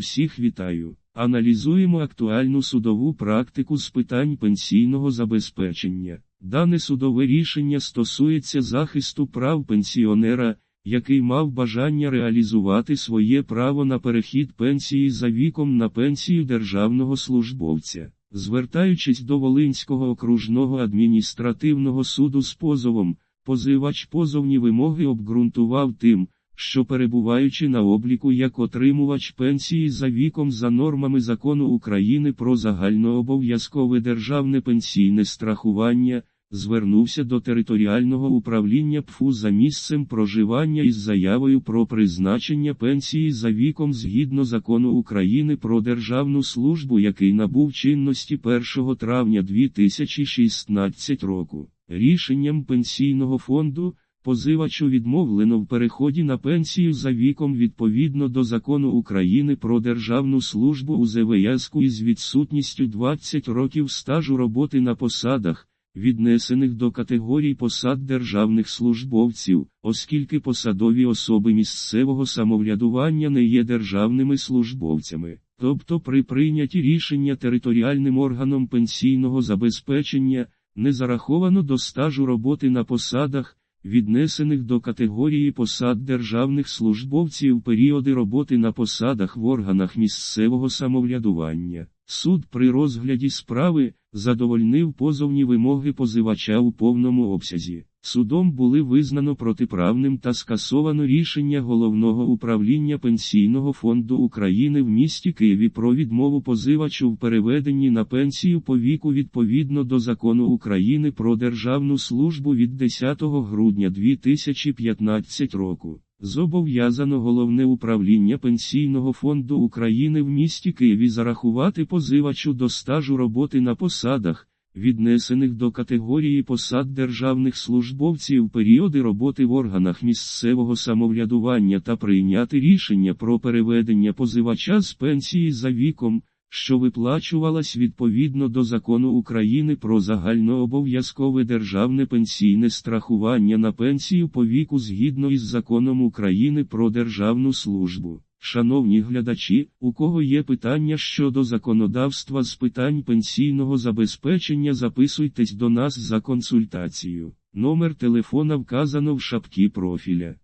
Всіх вітаю. Аналізуємо актуальну судову практику з питань пенсійного забезпечення. Дане судове рішення стосується захисту прав пенсіонера, який мав бажання реалізувати своє право на перехід пенсії за віком на пенсію державного службовця. Звертаючись до Волинського окружного адміністративного суду з позовом, позивач позовні вимоги обґрунтував тим, що перебуваючи на обліку як отримувач пенсії за віком за нормами закону України про загальнообов'язкове державне пенсійне страхування, звернувся до територіального управління ПФУ за місцем проживання із заявою про призначення пенсії за віком згідно закону України про державну службу, який набув чинності 1 травня 2016 року. Рішенням пенсійного фонду. Позивачу відмовлено в переході на пенсію за віком відповідно до закону України про державну службу у зв'язку із відсутністю 20 років стажу роботи на посадах, віднесених до категорій посад державних службовців, оскільки посадові особи місцевого самоврядування не є державними службовцями. Тобто при прийнятті рішення територіальним органом пенсійного забезпечення не зараховано до стажу роботи на посадах, віднесених до категорії посад державних службовців періоди роботи на посадах в органах місцевого самоврядування. Суд при розгляді справи задовольнив позовні вимоги позивача у повному обсязі. Судом були визнано протиправним та скасовано рішення Головного управління Пенсійного фонду України в місті Києві про відмову позивачу в переведенні на пенсію по віку відповідно до закону України про державну службу від 10 грудня 2015 року. Зобов'язано головне управління Пенсійного фонду України в місті Києві зарахувати позивачу до стажу роботи на посадах, віднесених до категорії посад державних службовців періоди роботи в органах місцевого самоврядування та прийняти рішення про переведення позивача з пенсії за віком що виплачувалась відповідно до закону України про загальнообов'язкове державне пенсійне страхування на пенсію по віку згідно із законом України про державну службу. Шановні глядачі, у кого є питання щодо законодавства з питань пенсійного забезпечення, записуйтесь до нас за консультацією. Номер телефона вказано в шапці профіля.